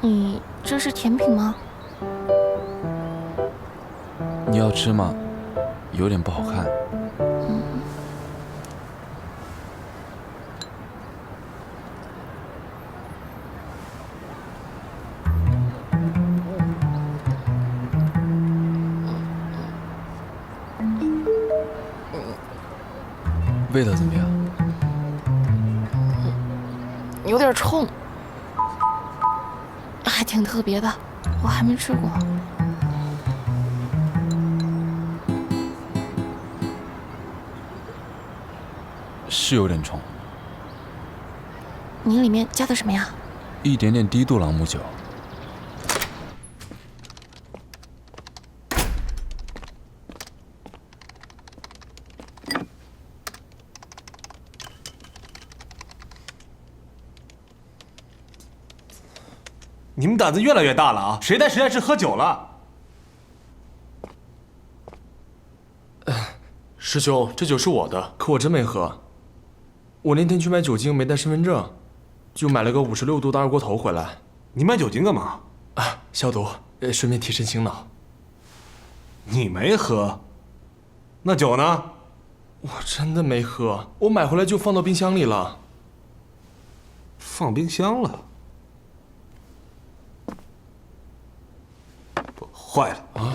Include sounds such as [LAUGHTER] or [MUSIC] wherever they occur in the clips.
你这是甜品吗？你要吃吗？有点不好看。味道怎么样？特别的，我还没吃过。是有点冲，你里面加的什么呀？一点点低度朗姆酒。你们胆子越来越大了啊！谁在实验室喝酒了？师兄，这酒是我的，可我真没喝。我那天去买酒精没带身份证，就买了个五十六度的二锅头回来。你买酒精干嘛？啊，消毒，呃，顺便提神醒脑。你没喝，那酒呢？我真的没喝，我买回来就放到冰箱里了。放冰箱了？坏了啊！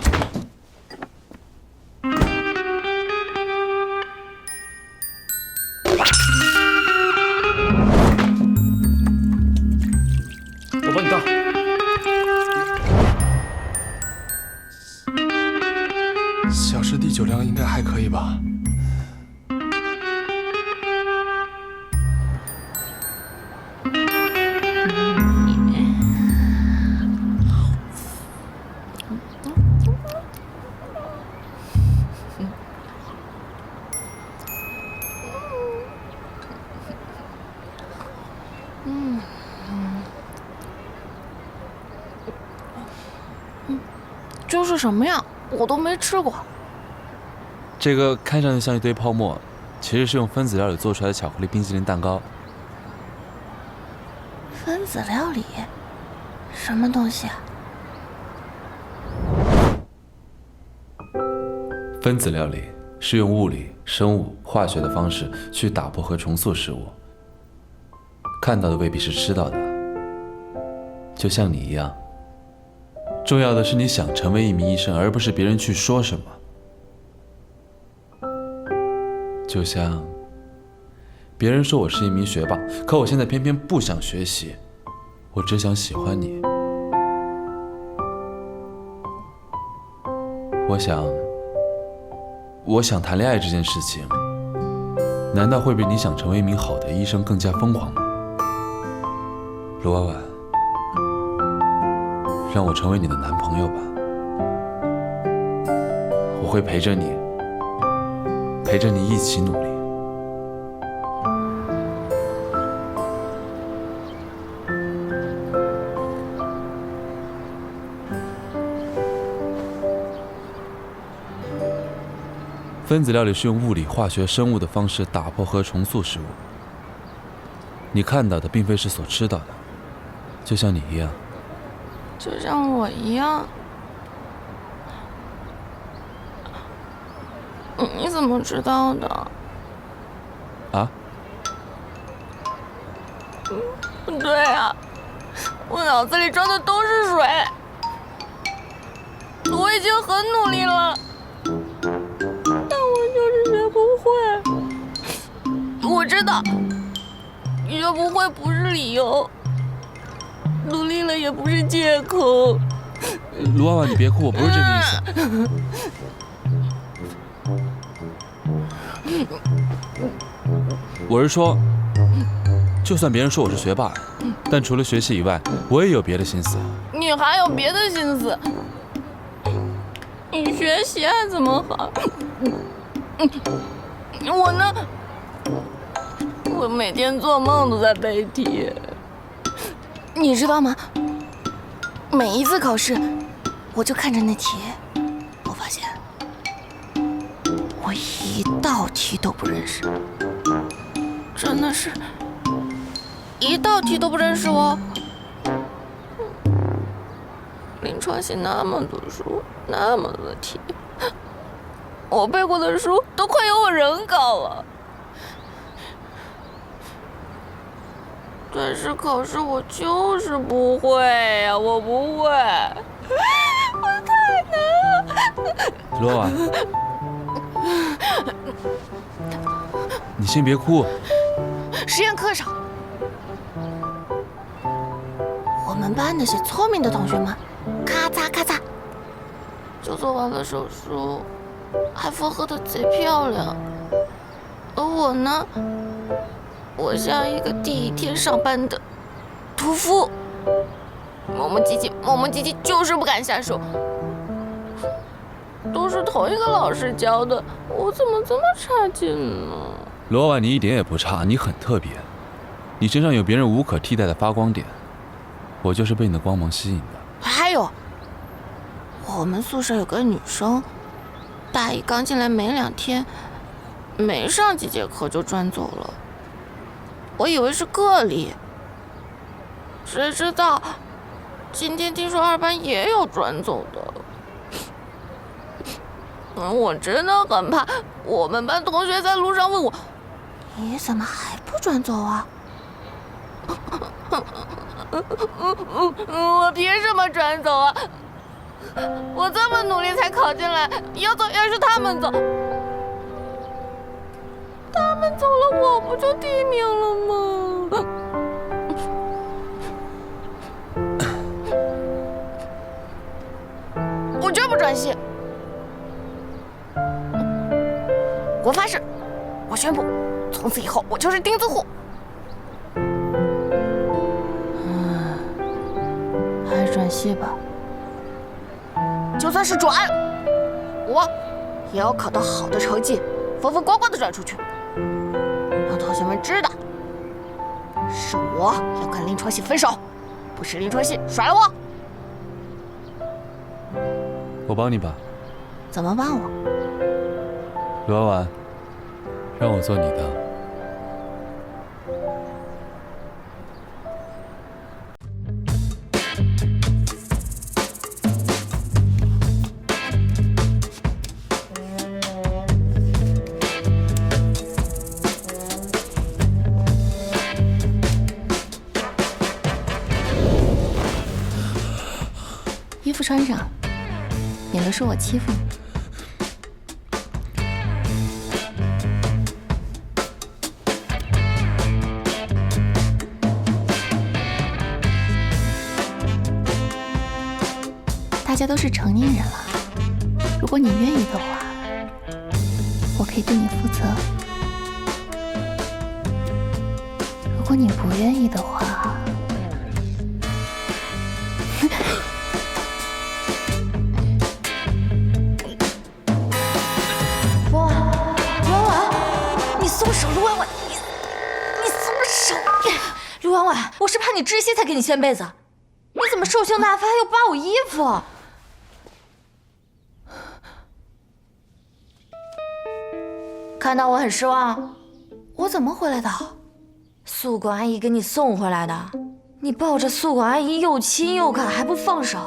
我帮你倒。小师弟酒量应该还可以吧？什么呀？我都没吃过。这个看上去像一堆泡沫，其实是用分子料理做出来的巧克力冰淇淋蛋糕。分子料理？什么东西啊？分子料理是用物理、生物、化学的方式去打破和重塑事物。看到的未必是吃到的，就像你一样。重要的是你想成为一名医生，而不是别人去说什么。就像别人说我是一名学霸，可我现在偏偏不想学习，我只想喜欢你。我想，我想谈恋爱这件事情，难道会比你想成为一名好的医生更加疯狂吗？卢婉婉，让我成为你的男朋友吧，我会陪着你，陪着你一起努力。分子料理是用物理、化学、生物的方式打破和重塑食物。你看到的并非是所吃到的，就像你一样。就像我一样。你怎么知道的？啊？不对啊，我脑子里装的都是水。我已经很努力了，但我就是学不会。我知道，学不会不是理由，了也不是借口。卢娃娃，你别哭，我不是这个意思。我是说，就算别人说我是学霸，但除了学习以外，我也有别的心思。你还有别的心思？你学习还怎么好？我呢？我每天做梦都在背题。你知道吗？每一次考试，我就看着那题，我发现我一道题都不认识，真的是，一道题都不认识哦。临床系那么多书，那么多题，我背过的书都快有我人高了。但是考试我就是不会呀，我不会，我太难了。罗婉，你先别哭。实验课上，我们班那些聪明的同学们，咔嚓咔嚓就做完了手术，还缝合的贼漂亮。而我呢，我像一个第一天上班的屠夫，磨磨唧唧，磨磨唧唧，就是不敢下手。都是同一个老师教的，我怎么这么差劲呢？罗婉，你一点也不差，你很特别，你身上有别人无可替代的发光点，我就是被你的光芒吸引的。还有，我们宿舍有个女生，大一刚进来没两天，没上几节课就转走了。我以为是个例，谁知道今天听说二班也有转走的。我真的很怕，我们班同学在路上问我。你怎么还不转走啊？我凭什么转走啊？我这么努力才考进来，要走要是他们走，们走了我不就第一名了吗？[COUGHS] 我绝不转系！我发誓，我宣布。从此以后，我就是钉子户。嗯，还是转系吧。就算是转，我也要考到好的成绩，风风光光的转出去，让同学们知道，是我要跟林川西分手，不是林川西甩了我。我帮你吧。怎么帮我？罗婉，让我做你的。穿上，免得说我欺负你。大家都是成年人了，如果你愿意的话，我可以对你负责；如果你不愿意的话，是怕你窒息才给你掀被子，你怎么兽性大发又扒我衣服？看到我很失望？我怎么回来的？宿管阿姨给你送回来的。你抱着宿管阿姨又亲又啃还不放手，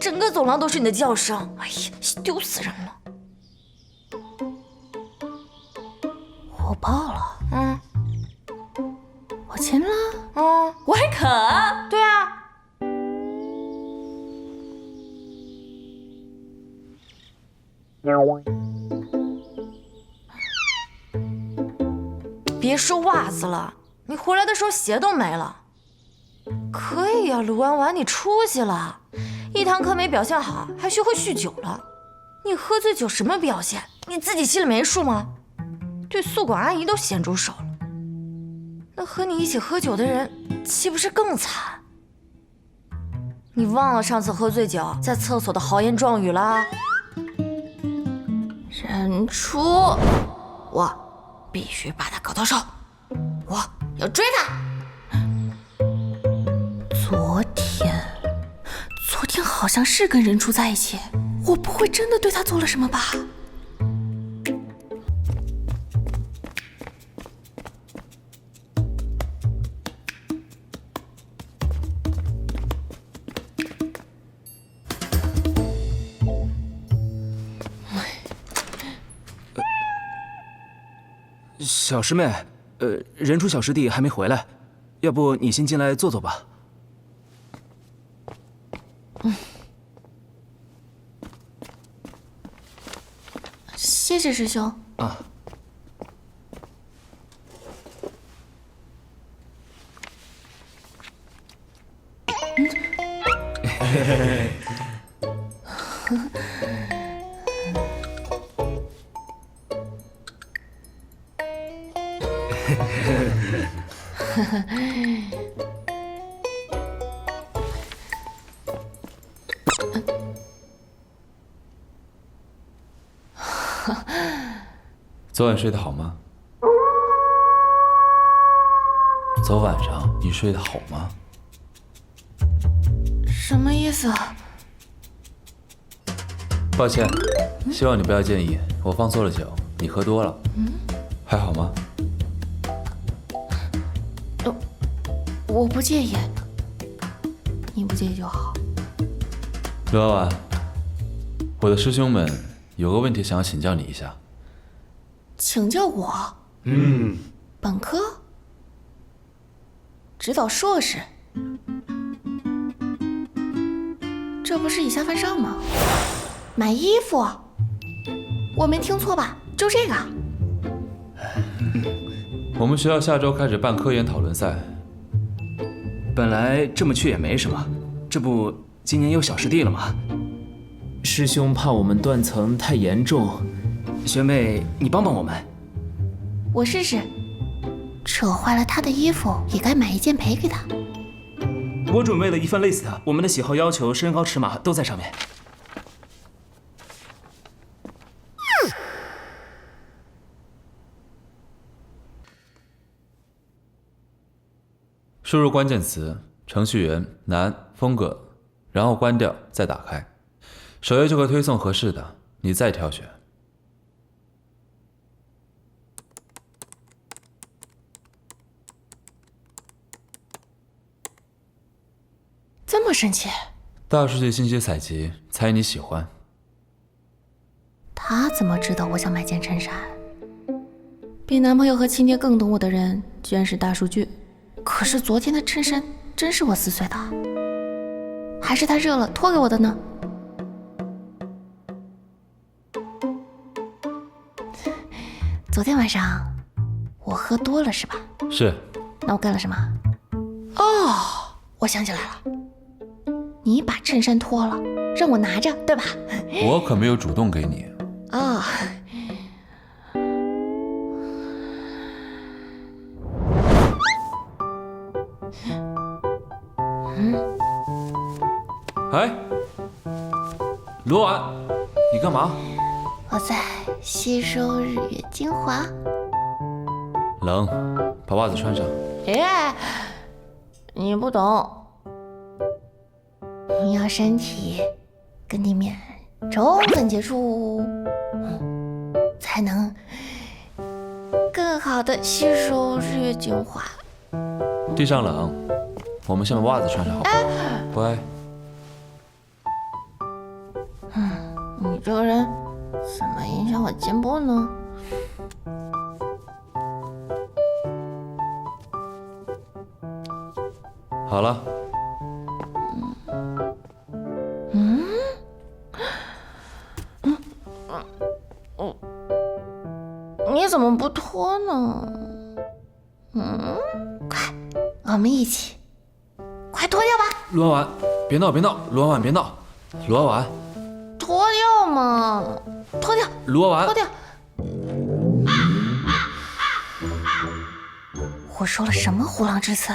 整个走廊都是你的叫声，哎呀，丢死人了！我抱了，嗯。我亲了，嗯，我还肯，对啊。别说袜子了，你回来的时候鞋都没了。可以呀，卢婉婉，你出息了，一堂课没表现好，还学会酗酒了。你喝醉酒什么表现？你自己心里没数吗？对宿管阿姨都咸猪手了。那和你一起喝酒的人，岂不是更惨？你忘了上次喝醉酒在厕所的豪言壮语了？任初，我必须把他搞到手，我要追他。昨天，昨天好像是跟任初在一起，我不会真的对他做了什么吧？小师妹，呃，人出小师弟还没回来，要不你先进来坐坐吧。谢谢师兄。啊，[LAUGHS] [LAUGHS] 昨晚睡得好吗？昨晚上你睡得好吗？什么意思啊？抱歉，希望你不要介意，我放错了酒，你喝多了。嗯还好吗？我不介意，你不介意就好。刘老板，我的师兄们有个问题想要请教你一下。请教我。嗯。本科？指导硕士？这不是以下犯上吗？买衣服？我没听错吧？就这个？[LAUGHS] 我们学校下周开始办科研讨论赛，本来这么去也没什么，这不今年有小师弟了吗？师兄怕我们断层太严重，学妹你帮帮我们。我试试。扯坏了他的衣服，也该买一件赔给他。我准备了一份 list，我们的喜好、要求、身高、尺码都在上面。输入关键词“程序员男风格”，然后关掉，再打开，首页就会推送合适的，你再挑选。这么神奇？大数据信息采集，猜你喜欢。他怎么知道我想买件衬衫？比男朋友和亲爹更懂我的人，居然是大数据。可是昨天的衬衫真是我撕碎的，还是他热了脱给我的呢？昨天晚上我喝多了是吧？是。那我干了什么？哦，我想起来了。你把衬衫脱了，让我拿着，对吧？我可没有主动给你。啊。嗯。罗婉，你干嘛？我在吸收日月精华。冷，把袜子穿上。哎，你不懂。你要身体跟地面充分接触，才能更好的吸收日月精华。地上冷，我们先把袜子穿上，好不好？乖。这个人怎么影响我进步呢？好了嗯嗯嗯你。怎么不脱呢？嗯，快，我们一起，快脱掉吧！罗婉婉，别闹别闹，罗婉婉别闹，罗婉婉，嘛，脱掉，罗完，脱掉。我说了什么虎狼之词？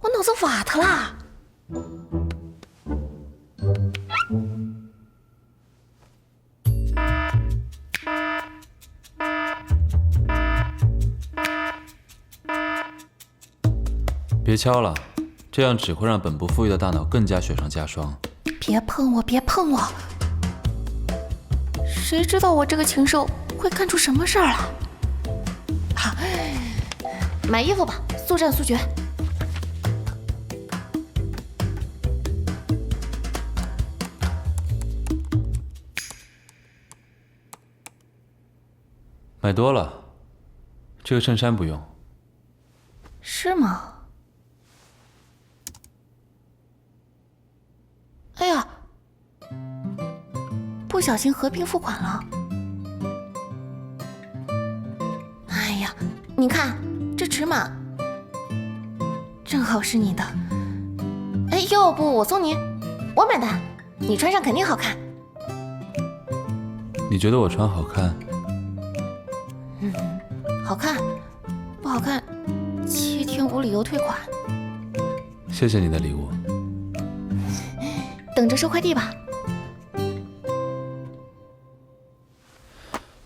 我脑子瓦特啦！别敲了，这样只会让本不富裕的大脑更加雪上加霜。别碰我，别碰我！谁知道我这个禽兽会干出什么事儿来？好，买衣服吧，速战速决。买多了，这个衬衫不用。是吗？哎呀，不小心合并付款了。哎呀，你看这尺码，正好是你的。哎，要不我送你，我买单，你穿上肯定好看。你觉得我穿好看？嗯好看，不好看，七天无理由退款。谢谢你的礼物。等着收快递吧。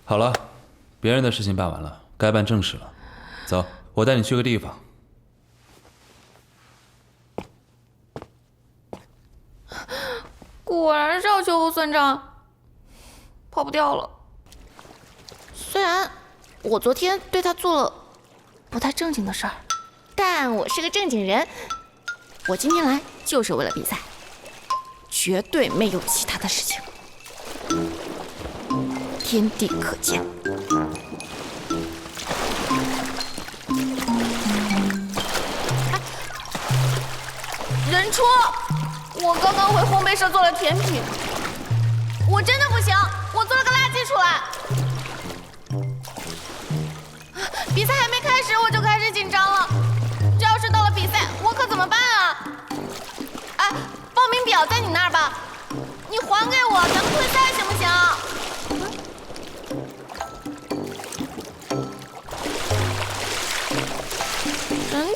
好了，别人的事情办完了，该办正事了。走，我带你去个地方。果然是要秋后算账，跑不掉了。虽然我昨天对他做了不太正经的事儿，但我是个正经人。我今天来就是为了比赛，绝对没有其他的事情。天地可见。任初，我刚刚回烘焙社做了甜品，我真的不行，我做了个垃圾出来。比赛还没开始我就开始紧张了，这要是到了比赛，我可怎么办啊？哎，报名表在你那儿吧，你还给我，咱们退赛去？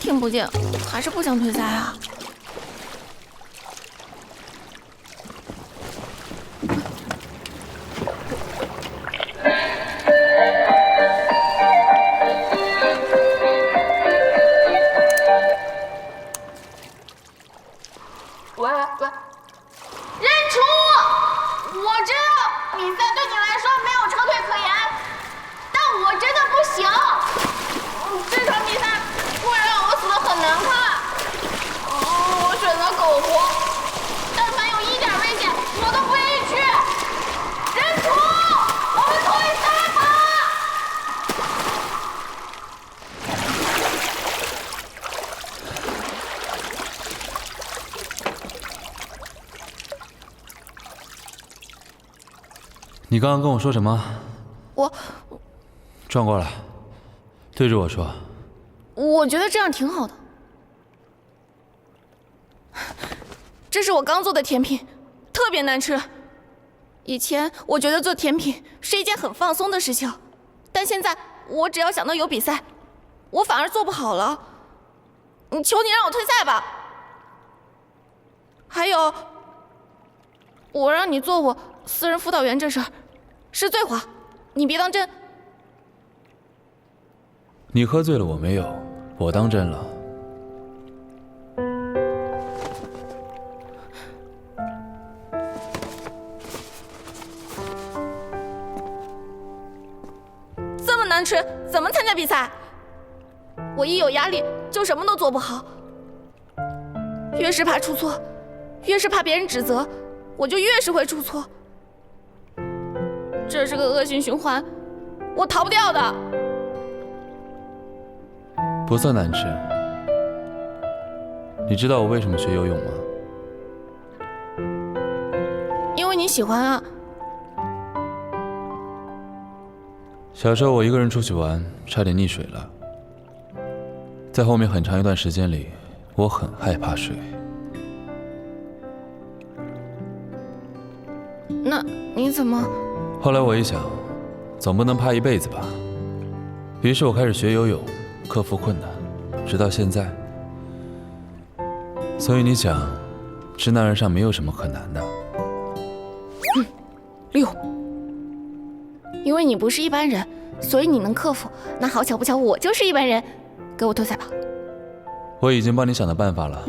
听不见，还是不想退赛啊？你刚刚跟我说什么？我转过来，对着我说。我觉得这样挺好的。这是我刚做的甜品，特别难吃。以前我觉得做甜品是一件很放松的事情，但现在我只要想到有比赛，我反而做不好了。你求你让我退赛吧。还有，我让你做我私人辅导员这事儿是醉话，你别当真。你喝醉了，我没有，我当真了。这么难吃，怎么参加比赛？我一有压力就什么都做不好，越是怕出错，越是怕别人指责，我就越是会出错。这是个恶性循环，我逃不掉的。不算难吃。你知道我为什么学游泳吗？因为你喜欢啊。小时候我一个人出去玩，差点溺水了。在后面很长一段时间里，我很害怕水。那你怎么？后来我一想，总不能怕一辈子吧。于是我开始学游泳，克服困难，直到现在。所以你想，直男而上没有什么可难的。嗯六，因为你不是一般人，所以你能克服。那好巧不巧，我就是一般人，给我退赛吧。我已经帮你想到办法了。